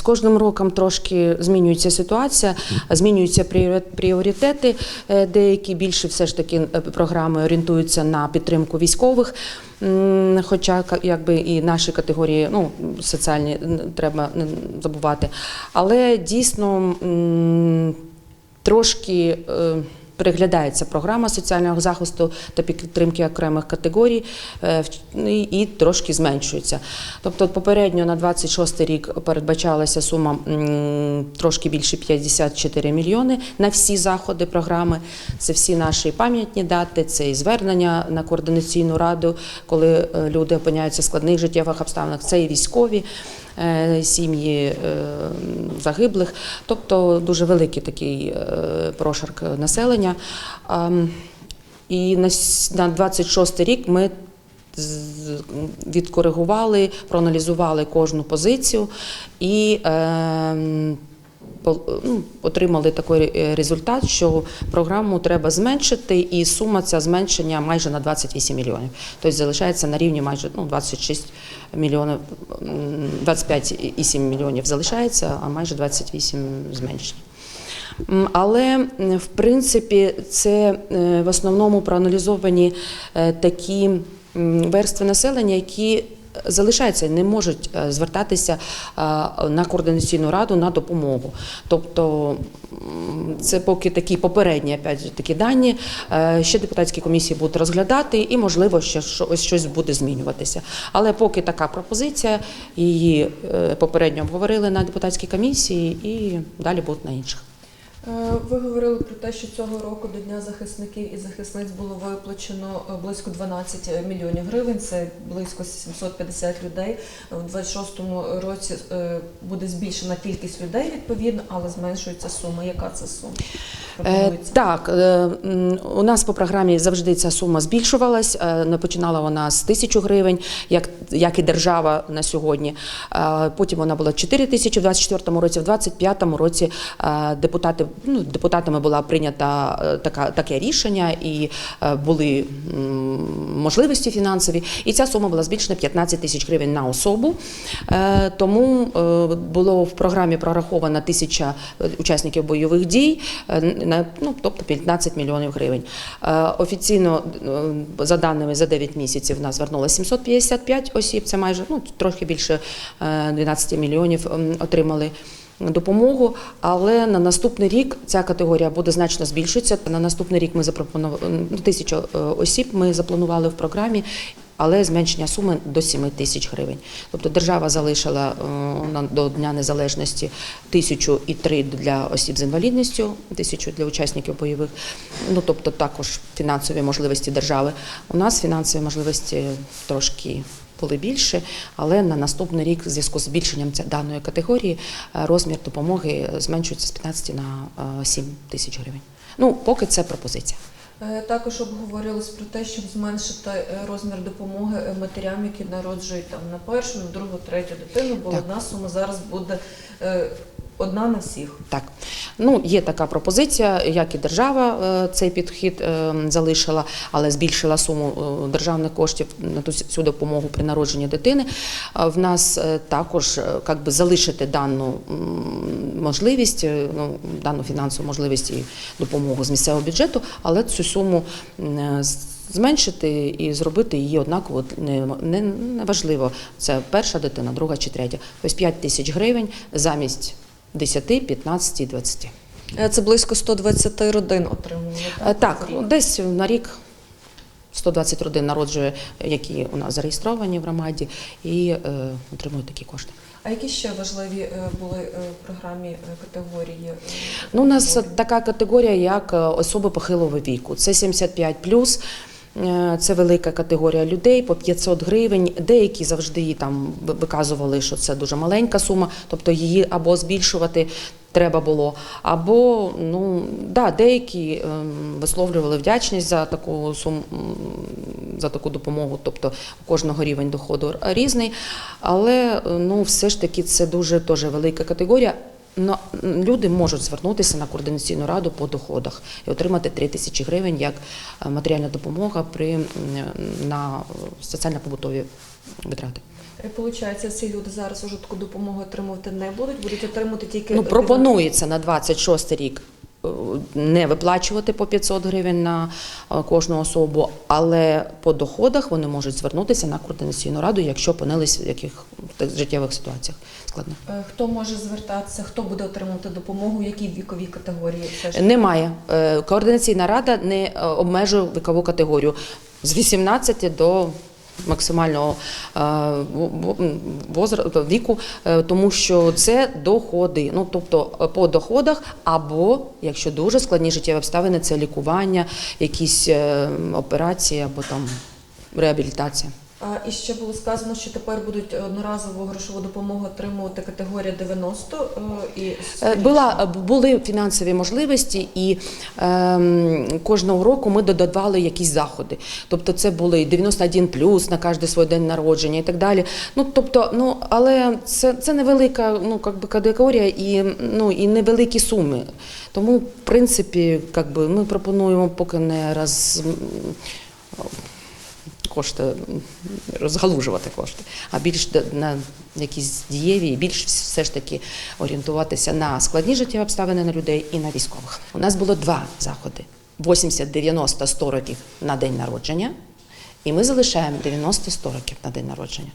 З кожним роком трошки змінюється ситуація, змінюються пріоритети. Е, Деякі більше все ж таки е, програми орієнтуються на підтримку військових. Хоча якби і наші категорії ну, соціальні треба не забувати. Але дійсно трошки. Переглядається програма соціального захисту та підтримки окремих категорій е, і, трошки зменшується. Тобто, попередньо на 26 рік передбачалася сума трошки більше 54 мільйони на всі заходи програми. Це всі наші пам'ятні дати, це і звернення на координаційну раду, коли е, люди опиняються в складних життєвих обставинах. Це і військові сім'ї е, загиблих, тобто дуже великий такий е, прошарк населення. І на с- 26 рік ми відкоригували, проаналізували кожну позицію і ем, отримали такий е, результат, що програму треба зменшити, і сума ця зменшення майже на 28 мільйонів. Тобто залишається на рівні майже ну, 26 мільйонів, 25,7 мільйонів залишається, а майже 28 зменшення. Але в принципі це е, в основному проаналізовані е, такі верстви населення, які залишаються, не можуть е, звертатися е, на координаційну раду на допомогу. Тобто це поки такі попередні опять же, такі дані. Е, Ще депутатські комісії будуть розглядати, і можливо ще щось щось буде змінюватися. Але поки така пропозиція, її попередньо обговорили на депутатській комісії, і далі будуть на інших. Е, Ви говорили про те, що цього року до Дня захисників і захисниць було виплачено е, близько 12 мільйонів гривень. Це близько 750 людей. У 26-му році е, буде збільшена кількість людей відповідно, але зменшується сума. Яка це сума? Е, Пропонується? Так, е, у нас по програмі завжди ця сума збільшувалась. Е, не Починала вона з тисячу гривень, як, як і держава на сьогодні. Е, Потім вона була 4 тисячі в 24-му році, в 25-му році е, депутати, ну, депутатами була прийнята е, така, таке рішення і е, були можливості фінансові. І ця сума була збільшена 15 тисяч гривень на особу. Е, Тому е, було в програмі прораховано тисяча е, учасників бойових дій, е, на, ну, тобто 15 мільйонів гривень. Е, Офіційно, е, за даними за 9 місяців, в нас звернулося 755 осіб, це майже ну, трохи більше е, 12 мільйонів ем, отримали. Допомогу, але на наступний рік ця категорія буде значно збільшитися. На наступний рік ми запропонували ну, тисячу е, осіб. Ми запланували в програмі, але зменшення суми до 7 тисяч гривень. Тобто держава залишила е, до Дня Незалежності тисячу і три для осіб з інвалідністю, тисячу для учасників бойових. Ну тобто також фінансові можливості держави. У нас фінансові можливості трошки. Були більше, але на наступний рік, в зв'язку з збільшенням даної категорії, е, розмір допомоги зменшується з 15 на е, 7 тисяч гривень. Ну, поки це пропозиція. Е, Також обговорилось про те, щоб зменшити е, розмір допомоги е, матерям, які народжують там на першу, на другу, третю дитину, бо Так. одна сума зараз буде одна на всіх. Так, ну є така пропозиція, як і держава е, цей підхід е, залишила, але збільшила суму е, державних коштів на цю допомогу при народженні дитини. В нас також як би залишити дану можливість, ну дану фінансову можливість і допомогу з місцевого бюджету, але цю суму Зменшити і зробити її однаково не, не, не важливо. Це перша дитина, друга чи третя. Ось 5 тисяч гривень замість 10, 15 20. Е, Це близько 120 родин отримували. Е, Так, десь на рік 120 родин народжує, які у нас зареєстровані в громаді, і е, отримують такі кошти. А які ще важливі е, були е, в програмі категорії? Ну, у нас така категорія, як особи похилого віку. Це 75 Е, Це велика категорія людей по 500 гривень. Деякі завжди там виказували, що це дуже маленька сума, тобто її або збільшувати треба було, або ну да, деякі ем, висловлювали вдячність за таку суму, за таку допомогу. Тобто у кожного рівень доходу різний. Але е, ну все ж таки це дуже теж велика категорія. Люди можуть звернутися на координаційну раду по доходах і отримати 3 тисячі гривень як е, матеріальна допомога при на соціально-побутові витрати. І Получається, всі люди зараз уже таку допомогу отримувати не будуть, будуть отримувати тільки Ну, пропонується на 26 рік е, не виплачувати по 500 гривень на е, кожну особу, але по доходах вони можуть звернутися на координаційну раду, якщо опинились в яких життєвих ситуаціях. Складних. Е, Хто може звертатися, хто буде отримувати допомогу, які вікові категорії ж Немає. Е, Координаційна рада не обмежує вікову категорію. З 18 до максимального е, возра- віку, е, тому що це доходи. Ну тобто е, по доходах, або якщо дуже складні життєві обставини, це лікування, якісь операції або там реабілітація. І ще було сказано, що тепер будуть одноразову грошову допомогу отримувати категорія 90 е, і Е, Була були фінансові можливості, і ем, кожного року ми додавали якісь заходи. Тобто, це були 91 плюс на кожен свій день народження і так далі. Ну тобто, ну але це, це невелика ну как би категорія і ну і невеликі суми. Тому, в принципі, как би ми пропонуємо поки не роз кошти розгалужувати кошти, а більш на якісь дієві, більш все ж таки орієнтуватися на складні життєві обставини на людей і на військових. У нас було два заходи: 80, 90, 100 років на день народження, і ми залишаємо 90-100 років на день народження.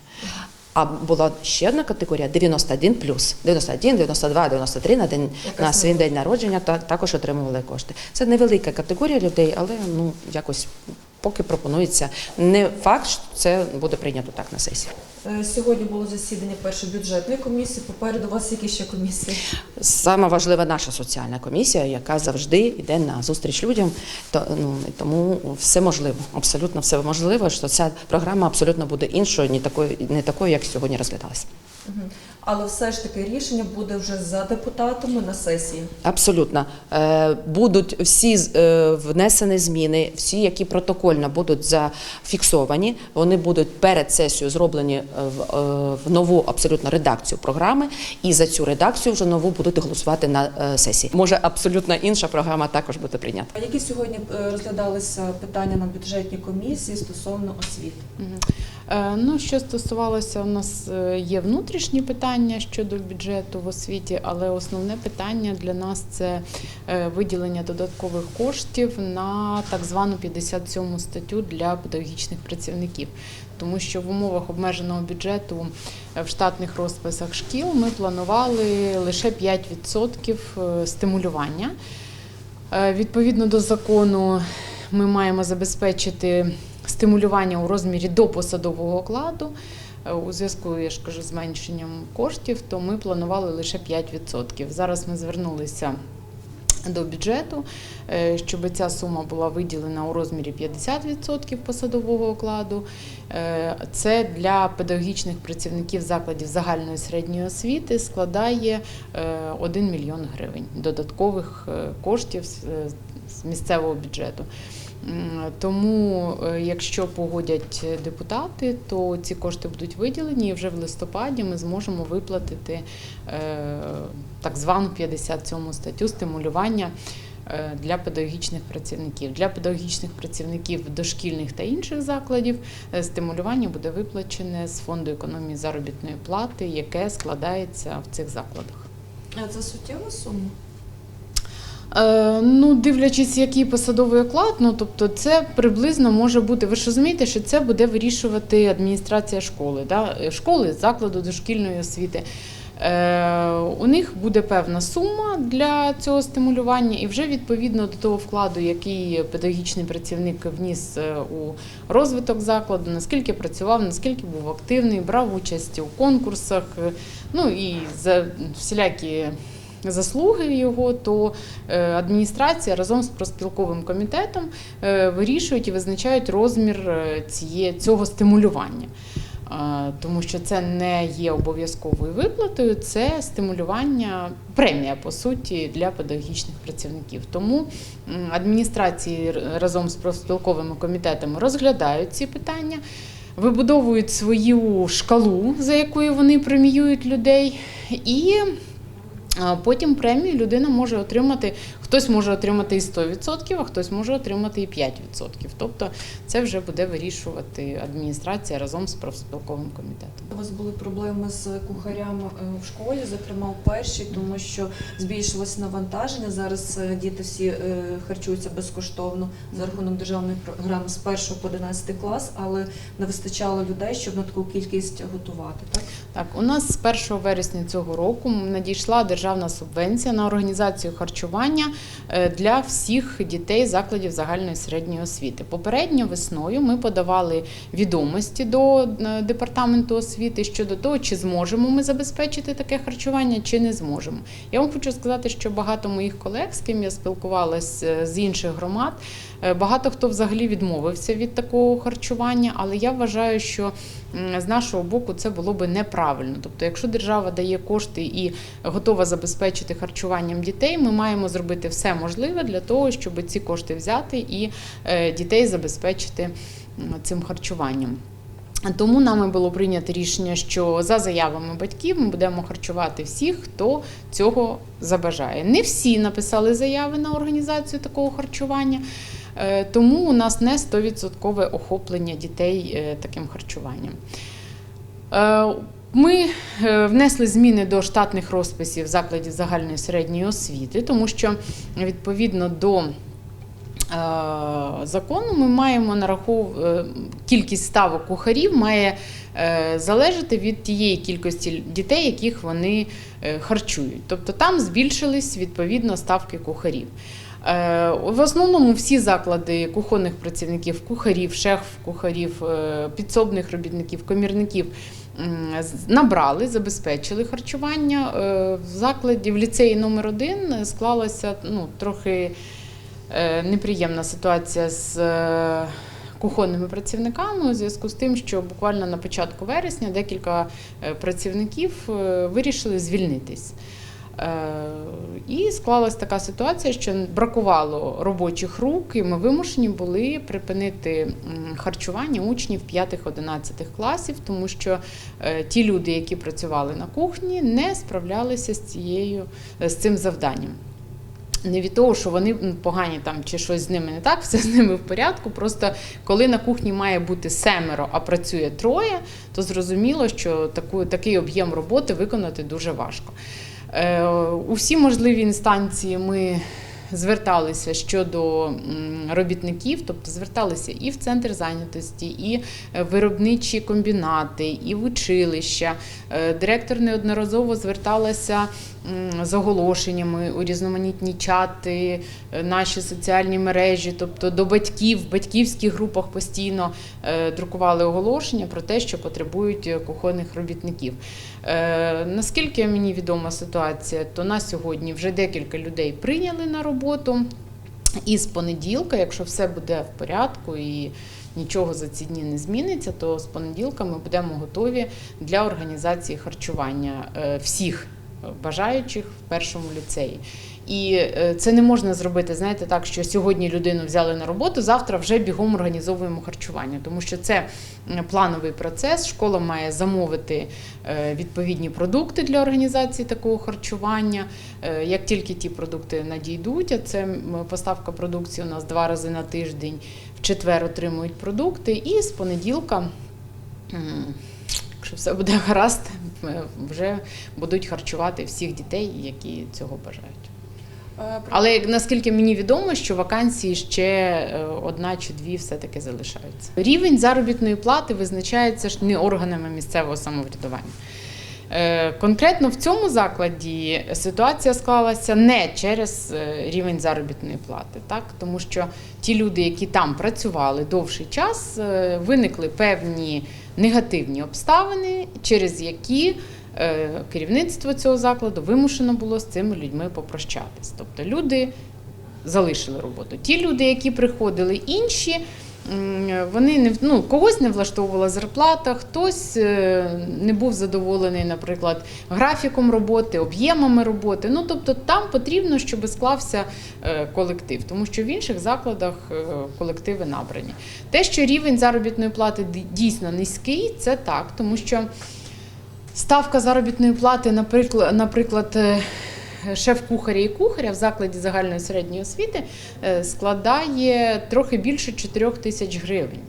А була ще одна категорія 91 плюс 91, 92, 93 на день Яка на свій день народження та також отримували кошти. Це невелика категорія людей, але ну якось поки пропонується. Не факт, що це буде прийнято так на сесії. Е, Сьогодні було засідання першої бюджетної комісії. Попереду у вас які ще комісії? Саме важлива наша соціальна комісія, яка завжди йде на зустріч людям. То ну тому все можливо, абсолютно все можливо. Що ця програма абсолютно буде іншою, не такою, не такою, як сьогодні розглядалася. Мгм. Але все ж таки рішення буде вже за депутатами на сесії. Абсолютно Е, будуть всі е, внесені зміни, всі, які протокольно будуть зафіксовані, вони будуть перед сесією зроблені е, в, нову абсолютно редакцію програми, і за цю редакцію вже нову будуть голосувати на сесії. Може, абсолютно інша програма також буде прийнята. А які сьогодні розглядалися питання на бюджетній комісії стосовно освіти? Ну, що стосувалося, у нас є внутрішні питання щодо бюджету в освіті, але основне питання для нас це е, виділення додаткових коштів на так звану 57 статтю для педагогічних працівників. Тому що в умовах обмеженого бюджету е, в штатних розписах шкіл ми планували лише 5% е, стимулювання. Відповідно до закону, ми маємо забезпечити стимулювання у розмірі до посадового окладу. Е, У зв'язку, я ж кажу, зменшенням коштів, то ми планували лише 5%. Зараз ми звернулися до бюджету, е, щоб ця сума була виділена у розмірі 50% посадового окладу. Е, Це для педагогічних працівників закладів загальної середньої освіти складає е, 1 мільйон гривень додаткових е, коштів е, з місцевого бюджету. Тому, е, якщо погодять депутати, то ці кошти будуть виділені, і вже в листопаді ми зможемо виплатити е, так звану 57 статтю стимулювання е, для педагогічних працівників. Для педагогічних працівників дошкільних та інших закладів стимулювання буде виплачене з фонду економії заробітної плати, яке складається в цих закладах. А це суттєва сума? Е, ну, дивлячись, який посадовий оклад, ну тобто це приблизно може бути. Ви ж розумієте, що це буде вирішувати адміністрація школи, да? е, школи, закладу дошкільної освіти. Е, у них буде певна сума для цього стимулювання, і вже відповідно до того вкладу, який педагогічний працівник вніс е, у розвиток закладу, наскільки працював, наскільки був активний, брав участь у конкурсах, ну і за всілякі заслуги його, то е, адміністрація разом з проспілковим комітетом е, вирішують і визначають розмір е, ціє, цього стимулювання. Тому що це не є обов'язковою виплатою, це стимулювання, премія по суті для педагогічних працівників. Тому адміністрації разом з профспілковими комітетами розглядають ці питання, вибудовують свою шкалу, за якою вони преміюють людей, і Потім премію людина може отримати, хтось може отримати і 100%, а хтось може отримати і 5%. Тобто це вже буде вирішувати адміністрація разом з профспілковим комітетом. У вас були проблеми з кухарями е, в школі, зокрема у першій, тому що збільшилось навантаження. Зараз е, діти всі е, харчуються безкоштовно за рахунок державної програми з 1 по 11 клас, але не вистачало людей, щоб на таку кількість готувати. Так Так, у нас з 1 вересня цього року надійшла державна субвенція на організацію харчування для всіх дітей закладів загальної середньої освіти. Попередньо весною ми подавали відомості до е, департаменту освіти щодо того, чи зможемо ми забезпечити таке харчування, чи не зможемо. Я вам хочу сказати, що багато моїх колег, з ким я спілкувалася з інших громад, е, багато хто взагалі відмовився від такого харчування, але я вважаю, що з нашого боку це було би неправильно. Тобто, якщо держава дає кошти і готова забезпечити харчуванням дітей, ми маємо зробити все можливе для того, щоб ці кошти взяти і е, дітей забезпечити цим харчуванням. Тому нами було прийнято рішення, що за заявами батьків ми будемо харчувати всіх, хто цього забажає. Не всі написали заяви на організацію такого харчування, е, тому у нас не 100% охоплення дітей е, таким харчуванням. Е, Ми е, внесли зміни до штатних розписів закладів загальної середньої освіти, тому що відповідно до е, закону ми маємо нарахов... е, кількість ставок кухарів має е, залежати від тієї кількості дітей, яких вони е, харчують. Тобто там збільшились відповідно ставки кухарів. Е, В основному всі заклади кухонних працівників, кухарів, шеф-кухарів, е, підсобних робітників, комірників набрали, забезпечили харчування. Е, В закладі в ліцеї номер 1 склалася ну, трохи неприємна ситуація з кухонними працівниками у зв'язку з тим, що буквально на початку вересня декілька працівників вирішили звільнитись. Е, І склалась така ситуація, що бракувало робочих рук, і ми вимушені були припинити харчування учнів 5-11 класів, тому що е, ті люди, які працювали на кухні, не справлялися з цією з цим завданням. Не від того, що вони погані там чи щось з ними не так, все з ними в порядку. Просто коли на кухні має бути семеро, а працює троє, то зрозуміло, що таку, такий об'єм роботи виконати дуже важко. Е, у всі можливі інстанції ми зверталися щодо робітників, тобто зверталися і в центр зайнятості, і е, виробничі комбінати, і в училища. Е, Директор неодноразово зверталася з оголошеннями у різноманітні чати, е, наші соціальні мережі, тобто до батьків, в батьківських групах постійно е, друкували оголошення про те, що потребують е, кухонних робітників. Наскільки мені відома ситуація, то на сьогодні вже декілька людей прийняли на роботу. І з понеділка, якщо все буде в порядку і нічого за ці дні не зміниться, то з понеділка ми будемо готові для організації харчування всіх бажаючих в першому ліцеї. І е, це не можна зробити, знаєте, так, що сьогодні людину взяли на роботу, завтра вже бігом організовуємо харчування, тому що це плановий процес. Школа має замовити е, відповідні продукти для організації такого харчування. Е, Як тільки ті продукти надійдуть, а це поставка продукції у нас два рази на тиждень, в четвер отримують продукти, і з понеділка. Якщо все буде гаразд, вже будуть харчувати всіх дітей, які цього бажають. Е, Але наскільки мені відомо, що вакансії ще е, одна чи дві все-таки залишаються. Рівень заробітної плати визначається ж не органами місцевого самоврядування. Е, Конкретно в цьому закладі ситуація склалася не через е, рівень заробітної плати, так тому що ті люди, які там працювали довший час, е, виникли певні негативні обставини, через які е, керівництво цього закладу вимушено було з цими людьми попрощатись. Тобто люди залишили роботу. Ті люди, які приходили інші, вони не ну, когось не влаштовувала зарплата, хтось е, не був задоволений, наприклад, графіком роботи, об'ємами роботи. Ну тобто там потрібно, щоб склався е, колектив, тому що в інших закладах е, колективи набрані. Те, що рівень заробітної плати дійсно низький, це так, тому що ставка заробітної плати, наприклад, наприклад. Шеф-кухаря і кухаря в закладі загальної середньої освіти е, складає трохи більше 4 тисяч гривень.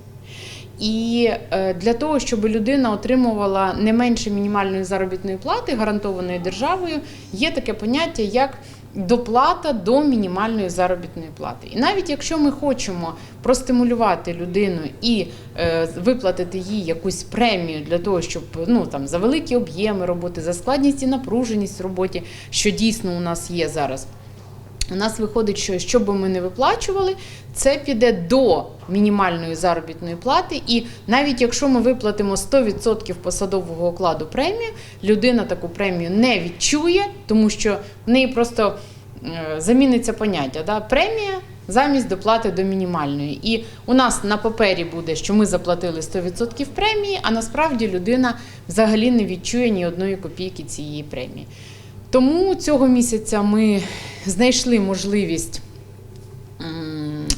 І е, для того, щоб людина отримувала не менше мінімальної заробітної плати, гарантованої державою, є таке поняття як доплата до мінімальної заробітної плати. І навіть якщо ми хочемо простимулювати людину і е, виплатити їй якусь премію для того, щоб ну там за великі об'єми роботи, за складність і напруженість в роботі, що дійсно у нас є зараз. У нас виходить, що що би ми не виплачували, це піде до мінімальної заробітної плати. І навіть якщо ми виплатимо 100% посадового окладу премію, людина таку премію не відчує, тому що в неї просто е, заміниться поняття. Да? Премія замість доплати до мінімальної. І у нас на папері буде, що ми заплатили 100% премії, а насправді людина взагалі не відчує ні одної копійки цієї премії. Тому цього місяця ми знайшли можливість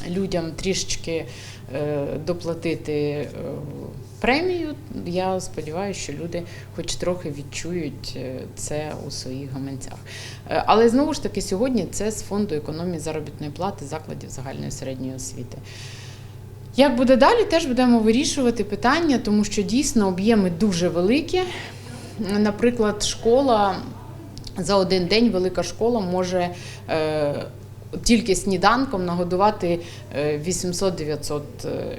людям трішечки е, доплатити е, премію. Я сподіваюся, що люди хоч трохи відчують е, це у своїх гаманцях. Але знову ж таки, сьогодні це з фонду економії заробітної плати закладів загальної середньої освіти. Як буде далі, теж будемо вирішувати питання, тому що дійсно об'єми дуже великі. Наприклад, школа за один день велика школа може е, тільки сніданком нагодувати е, 800-900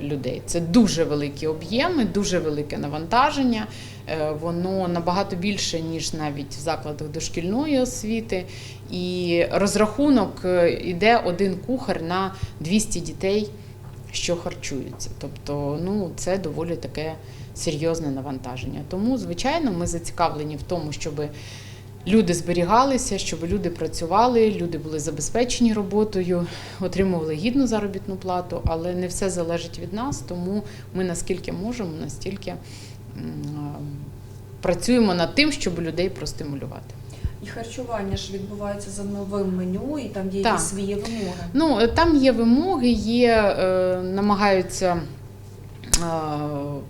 людей. Це дуже великі об'єми, дуже велике навантаження. Е, Воно набагато більше, ніж навіть в закладах дошкільної освіти. І розрахунок е, іде один кухар на 200 дітей, що харчуються. Тобто, ну це доволі таке серйозне навантаження. Тому, звичайно, ми зацікавлені в тому, щоб люди зберігалися, щоб люди працювали, люди були забезпечені роботою, отримували гідну заробітну плату, але не все залежить від нас, тому ми наскільки можемо, настільки працюємо над тим, щоб людей простимулювати. І харчування ж відбувається за новим меню, і там є Так. свої вимоги. Ну, е, там є вимоги, є, е, намагаються е,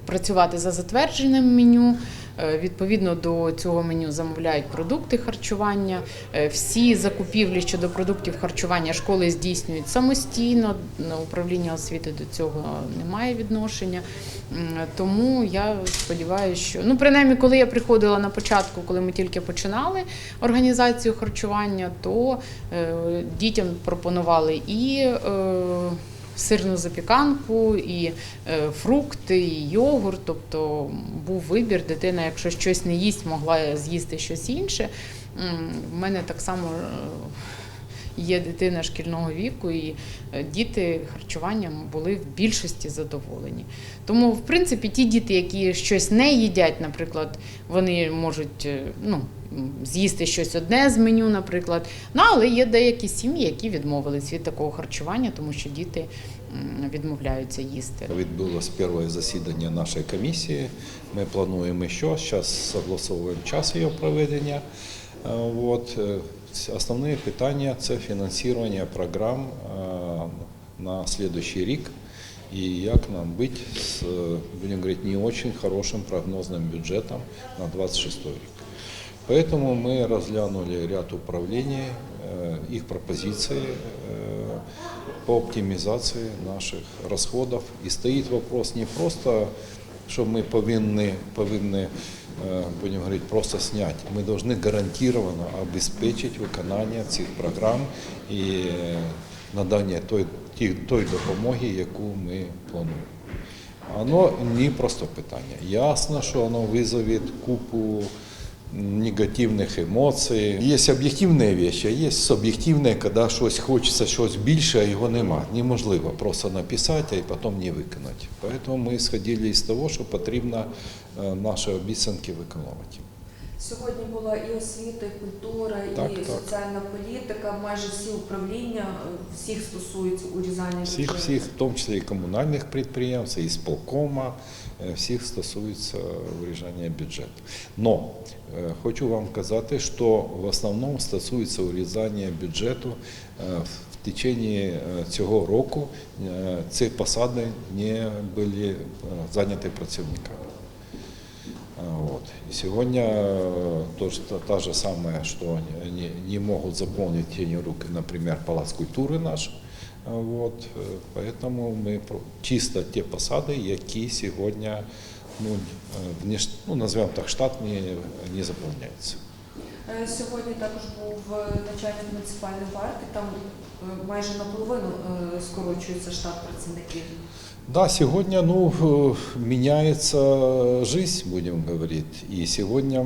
працювати за затвердженим меню. Е, Відповідно до цього меню замовляють продукти харчування. Е, Всі закупівлі щодо продуктів харчування школи здійснюють самостійно. Управління освіти до цього не має відношення. Тому я сподіваюся, що ну принаймні, коли я приходила на початку, коли ми тільки починали організацію харчування, то е, дітям пропонували і сирну запіканку, і е, фрукти, і йогурт. Тобто був вибір. Дитина, якщо щось не їсть, могла з'їсти щось інше. У мене так само. Е, Є дитина шкільного віку, і е, діти харчуванням були в більшості задоволені. Тому, в принципі, ті діти, які щось не їдять, наприклад, вони можуть е, ну, з'їсти щось одне з меню, наприклад. Ну, але є деякі сім'ї, які відмовились від такого харчування, тому що діти відмовляються їсти. Відбулось перше засідання нашої комісії. Ми плануємо ще. Зараз согласовуємо час її проведення. Е, Вот. е, Основне питання це фінансування програм е, на следующий рік. І як нам бути з, е, будемо говорити, не очень хорошим прогнозним бюджетом на 26 рік. Поэтому мы разглянули ряд управлений, э, их пропозиции э, по оптимизации наших расходов. И стоит вопрос не просто, что мы повинны, повинны э, будем говорить, просто снять. Мы должны гарантированно обеспечить виконання цих програм і е, надання той, той допомоги, яку ми плануємо. Воно не просто питання. Ясно, що воно визове купу негативних емоцій. Є об'єктивні речі, а є суб'єктивні, коли щось хочеться щось більше, а його нема. Неможливо просто написати, а потім не виконати. Тому ми сходили з того, що потрібно е, наші обіцянки виконувати. Сьогодні була і освіта, і культура, Так, і так. соціальна політика. Майже всі управління е, всіх стосується урізання Всіх, бюджету. всіх, в тому числі і комунальних підприємств, і сполкома, всіх стосується урізання бюджету. Но е, хочу вам казати, що в основному стосується урізання бюджету е, в течение е, цього року е, ці посади не були е, зайняті працівниками. Вот. И сегодня то, что, та же самое, что они не могут заполнить тени руки, например, Палац культуры наш. А, Вот. э, Поэтому мы про- чисто те посади, які сьогодні ну, е, внеш, ну, називаємо так, штат не, не заповняється. Е, Сьогодні також був е, начальник муніципальної варти. Там е, майже наполовину е, скорочується штат працівників. Да, сегодня ну, э, меняется жизнь, будем говорить. І сьогодні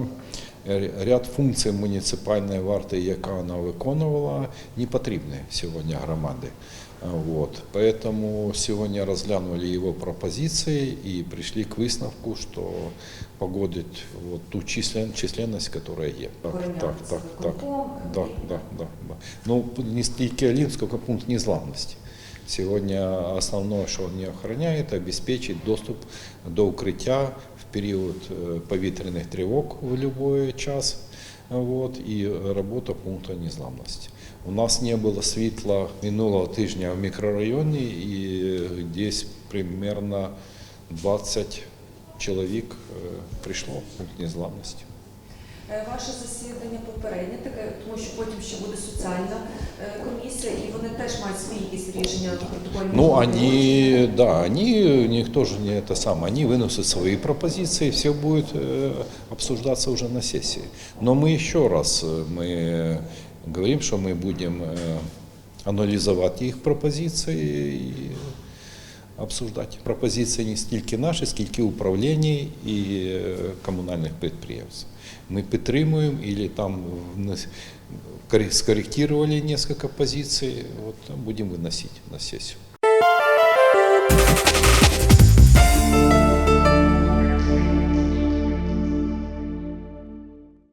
р- ряд функцій муніципальної варти, яка вона виконувала, не потрібні сьогодні громаді. А, Вот. Поэтому сегодня разглянули его пропозиции и пришли к выставку, что погодить вот ту числен, численность, которая есть. Так, Порівняти так, з так, так. виконкомом. Да, да, да, да. Ну, не стільки один, сколько пункт незламности. Сегодня основное, что он не охраняет, обеспечить доступ до укриття в период э, повітряних тривог в любой час вот, і робота пункту незламності. У нас не було світла минулого тижня в мікрорайоні і э, десь примерно 20 чоловік э, прийшло в пункт незламності. Е, Ваше засідання попереднє таке, тому що потім ще буде соціальна е, комісія, і вони теж мають свої якісь рішення протокольні. Ну, они, да, они, никто же не это самое, они выносят свои пропозиции, все будет э, обсуждаться уже на сессии. Но мы еще раз, э, мы говорим, что мы будем э, анализовать их пропозиции и обсуждать. Пропозиции не стільки наші, скільки управління і е, комунальних підприємств. Ми підтримуємо или там внес- коррек- скорректировали несколько позиций, вот, будем выносить на сессию.